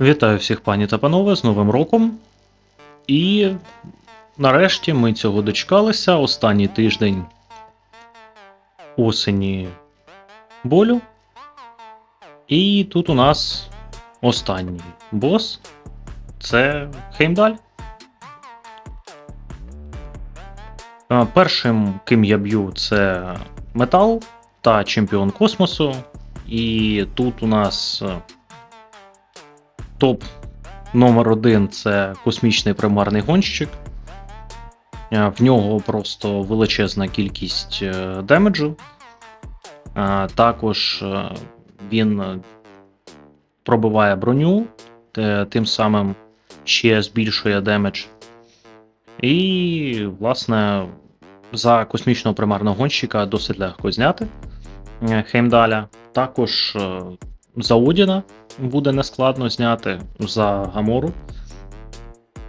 Вітаю всіх пані та панове з Новим роком. І нарешті ми цього дочекалися. Останній тиждень осені болю. І тут у нас останній бос це Хеймдаль. Першим, ким я б'ю, це Метал та Чемпіон космосу. І тут у нас топ номер один це космічний примарний гонщик. Е, В нього просто величезна кількість е, демеджу. Е, Також він пробиває броню, тим самим ще збільшує демедж. І, власне, за космічного примарного гонщика досить легко зняти Хеймдаля. Також за Одіна буде нескладно зняти за Гамору.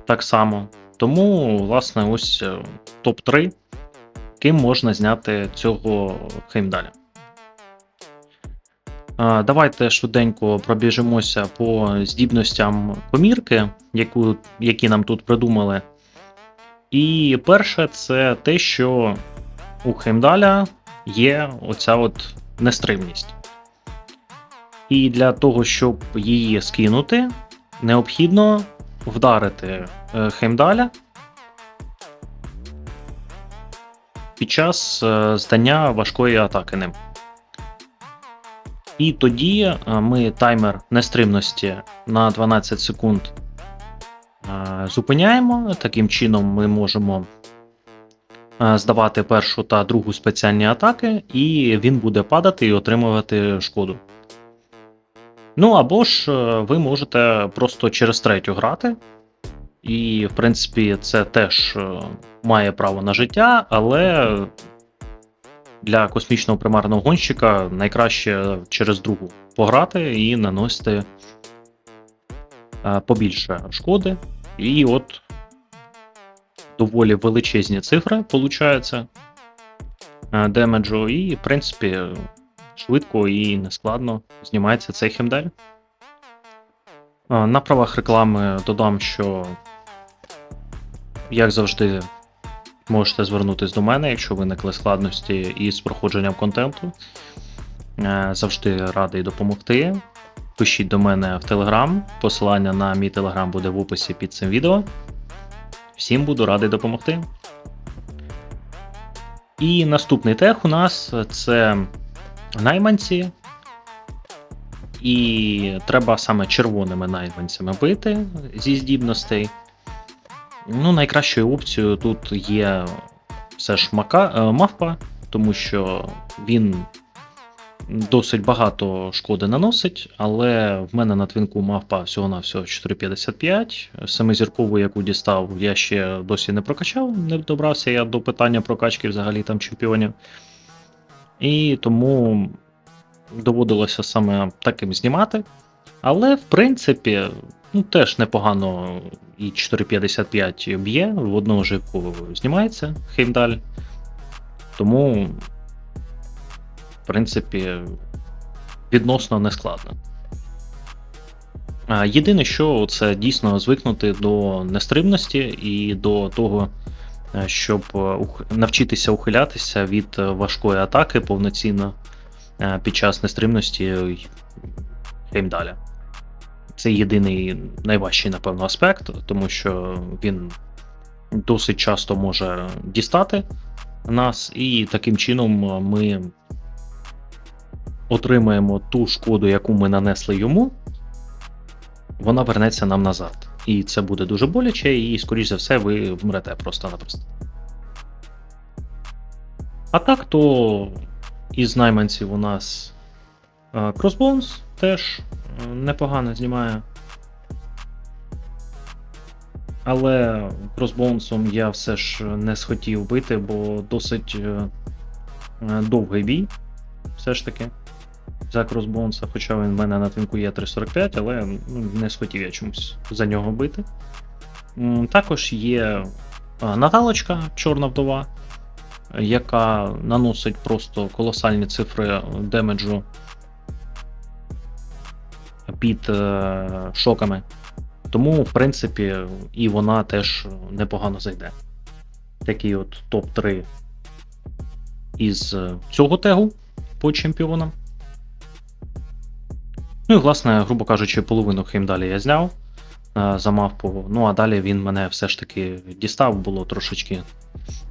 Так само. Тому, власне, ось е, топ-3, ким можна зняти цього Хеймдаля. Давайте швиденько пробіжимося по здібностям комірки, яку, які нам тут придумали. І перше, це те, що у Хеймдаля є оця от нестримність. І для того, щоб її скинути, необхідно вдарити е, Хеймдаля під час е, здання важкої атаки ним. І тоді е, ми таймер нестримності на 12 секунд зупиняємо. Таким чином ми можемо здавати першу та другу спеціальні атаки, і він буде падати і отримувати шкоду. Ну або ж е, ви можете просто через третю грати. І, в принципі, це теж е, має право на життя, але для космічного примарного гонщика найкраще через другу пограти і наносити е, побільше шкоди. І от доволі величезні цифри е, демеджу, і, в принципі, швидко і нескладно знімається цей хемдель. На правах реклами додам, що, як завжди, можете звернутися до мене, якщо виникли складності із проходженням контенту. Е, Завжди радий допомогти. Пишіть до мене в Телеграм. Посилання на мій Телеграм буде в описі під цим відео. Всім буду радий допомогти. І наступний тех у нас це найманці. І треба саме червоними найманцями бити зі здібностей. Ну, найкращою опцією тут є все ж мака, е, мавпа, тому що він досить багато шкоди наносить, але в мене на твінку мавпа всього-навсього 455. Семизіркову, яку дістав, я ще досі не прокачав, не добрався я до питання прокачки взагалі там чемпіонів. І тому доводилося саме таким знімати. Але, в принципі, ну, теж непогано і 4,55 б'є, в одного живку знімається Хеймдаль. Тому, в принципі, відносно нескладно. Єдине, що це дійсно звикнути до нестримності і до того, щоб е, навчитися ухилятися від е, важкої атаки повноцінно е, під час нестримності Хеймдаля. Це єдиний найважчий, напевно, аспект, тому що він досить часто може дістати нас, і таким чином ми отримаємо ту шкоду, яку ми нанесли йому, вона вернеться нам назад. І це буде дуже боляче, і, скоріш за все, ви вмрете просто-напросто. А так, то із найманців у нас е, Crossbones теж е, непогано знімає. Але Crossbones я все ж не схотів бити, бо досить е, довгий бій. Все ж таки. За Crossbones, хоча він в мене на твінку є 345, але не схотів я чомусь за нього бити. Також є Наталочка, чорна вдова, яка наносить просто колосальні цифри демеджу. під е, шоками. Тому, в принципі, і вона теж непогано зайде. Такий от топ-3 із е, цього тегу по чемпіонам. Ну і, власне, грубо кажучи, половину хеймдалі я зняв е, за мавпу. Ну а далі він мене все ж таки дістав, було трошечки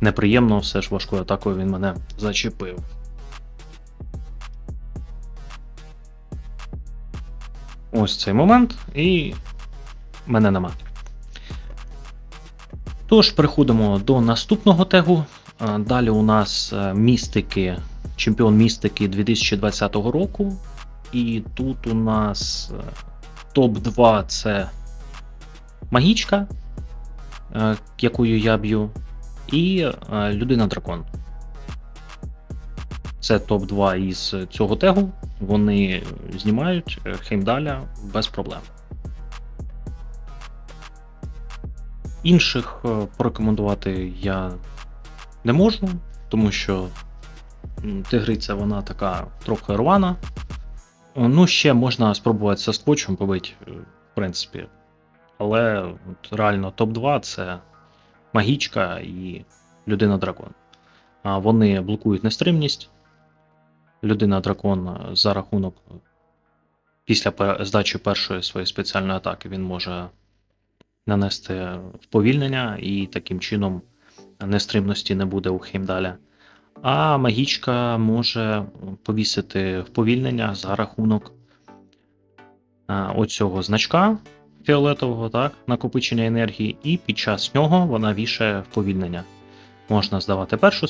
неприємно, все ж важкою атакою він мене зачепив. Ось цей момент, і мене нема. Тож, переходимо до наступного тегу. Е, Далі у нас е, містики, чемпіон містики 2020 року. І тут у нас е, топ-2 це магічка, е, якою я б'ю, і е, людина дракон. Це топ-2 із цього тегу. Вони знімають хеймдаля без проблем. Інших порекомендувати я не можу, тому що тигриця вона така трохи рвана. Ну, ще можна спробувати зі скотчем побити, е, в принципі. Але от, реально топ-2 це магічка і людина дракон. А вони блокують нестримність. Людина дракон за рахунок після здачі першої своєї спеціальної атаки він може нанести вповільнення, і таким чином нестримності не буде у Хеймдаля. А магічка може повісити вповільнення за рахунок оцього значка фіолетового, так, накопичення енергії, і під час нього вона вішає вповільнення. Можна здавати першу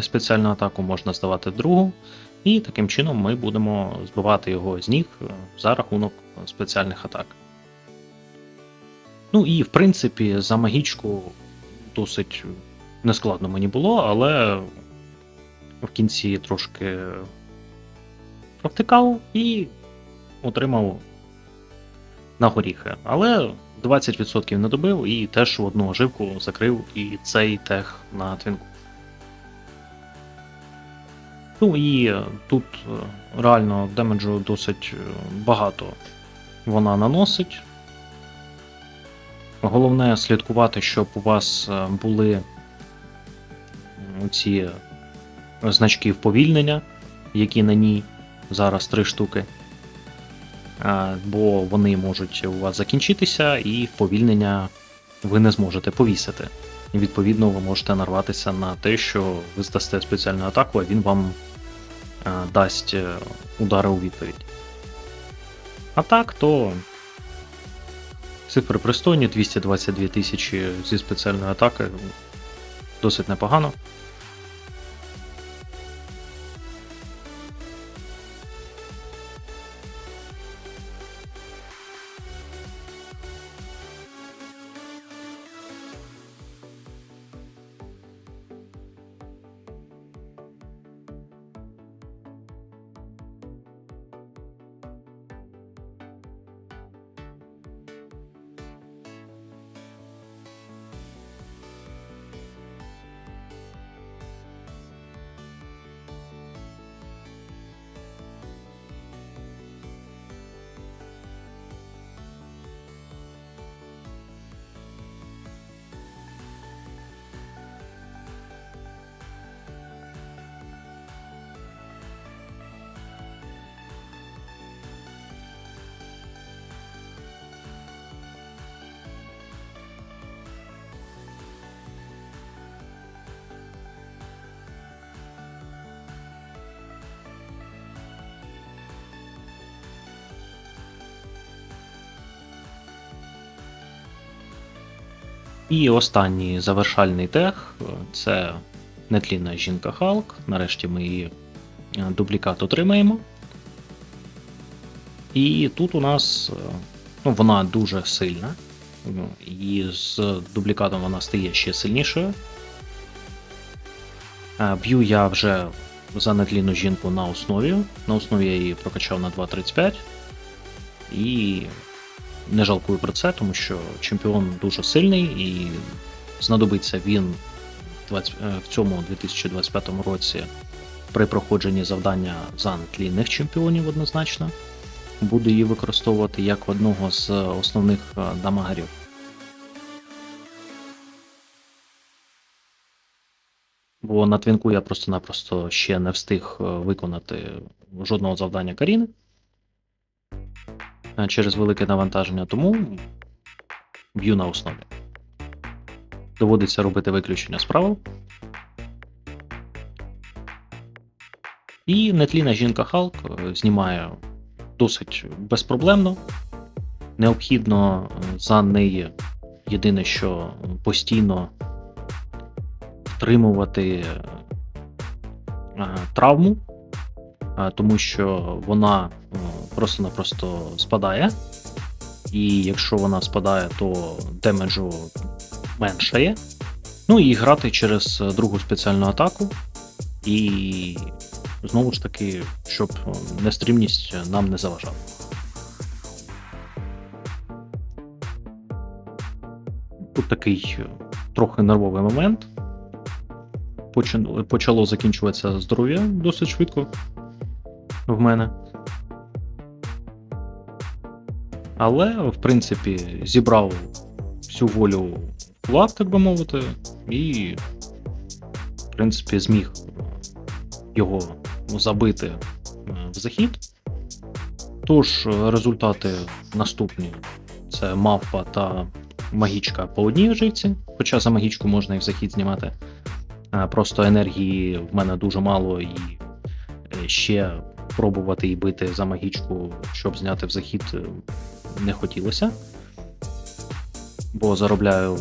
спеціальну атаку, можна здавати другу, і таким чином ми будемо збивати його з ніг е, за рахунок спеціальних атак. Ну і в принципі за магічку досить нескладно мені було, але в кінці трошки провтикав і отримав на горіхи. Але 20% не добив і теж в одну оживку закрив і цей тех на твінку. Ну і е, тут е, реально демеджу досить е, багато вона наносить. Головне слідкувати, щоб у вас були ці значки вповільнення, які на ній зараз три штуки. Бо вони можуть у вас закінчитися, і вповільнення ви не зможете повісити. І відповідно ви можете нарватися на те, що ви здасте спеціальну атаку, а він вам дасть е, удари у відповідь. А так, то цифри пристойні, 222 тисячі зі спеціальної атаки. Досить непогано. І останній завершальний тег це нетлінна жінка Халк. Нарешті ми її е, дублікат отримаємо. І тут у нас е, ну, вона дуже сильна. Ну, І з дублікатом вона стає ще сильнішою. Е, Б'ю я вже за нетлінну жінку на основі. На основі я її прокачав на 2.35. І не жалкую про це, тому що чемпіон дуже сильний і знадобиться він 20, е, в цьому 2025 році при проходженні завдання за нетлінних чемпіонів однозначно. буду її використовувати як одного з основних е, дамагерів. Бо на твінку я просто-напросто ще не встиг е, виконати жодного завдання Каріни через велике навантаження, тому б'ю на основі. Доводиться робити виключення з правил. І нетліна жінка Халк е, знімає досить безпроблемно. Необхідно е, за неї єдине, що постійно втримувати е, травму, е, тому що вона е, просто-напросто спадає. І якщо вона спадає, то демеджу меншає. Ну і грати через другу спеціальну атаку. І знову ж таки, щоб нестримність нам не заважала. Тут такий е, трохи нервовий момент. Почало закінчуватися здоров'я досить швидко в мене. Але, в принципі, зібрав всю волю в лав, так би мовити, і, в принципі, зміг його забити е, в захід. Тож, е, результати наступні: це мавпа та магічка по одній живці, хоча за магічку можна і в захід знімати. Е, Просто енергії в мене дуже мало, і ще пробувати і бити за магічку, щоб зняти в захід, е, не хотілося. Бо заробляю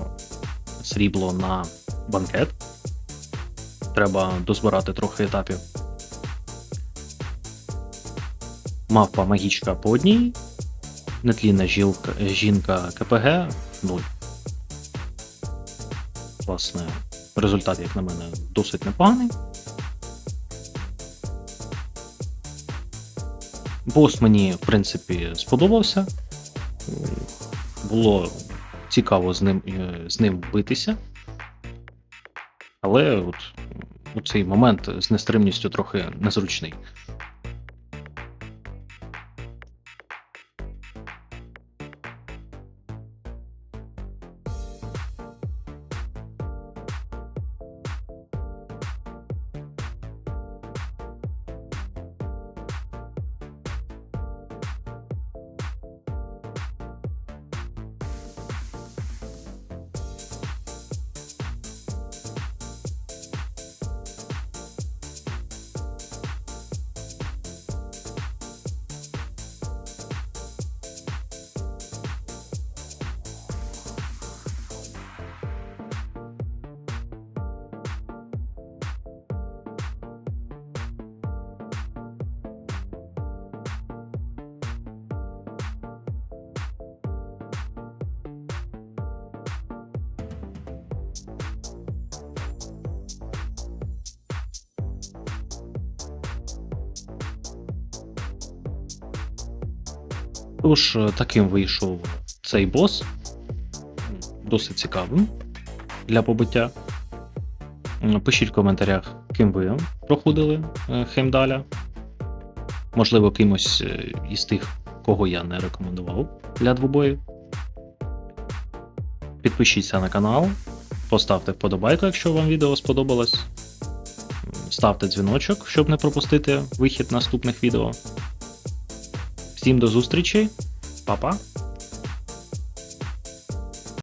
срібло на банкет. Треба дозбирати трохи етапів. Мавпа магічка по одній, нетлінна жілка, жінка КПГ 0. Власне, результат, як на мене, досить непоганий. Бос мені, в принципі, сподобався. Було цікаво з ним, е, з ним битися. Але от у цей момент з нестримністю трохи незручний. Тож, е, таким вийшов цей бос. Досить цікавим для побиття. Пишіть в коментарях, ким ви проходили е, Хеймдаля. Можливо, кимось е, із тих, кого я не рекомендував для двобоїв. Підпишіться на канал, поставте вподобайку, якщо вам відео сподобалось. Ставте дзвіночок, щоб не пропустити вихід наступних відео. Всім до зустрічі, па-па!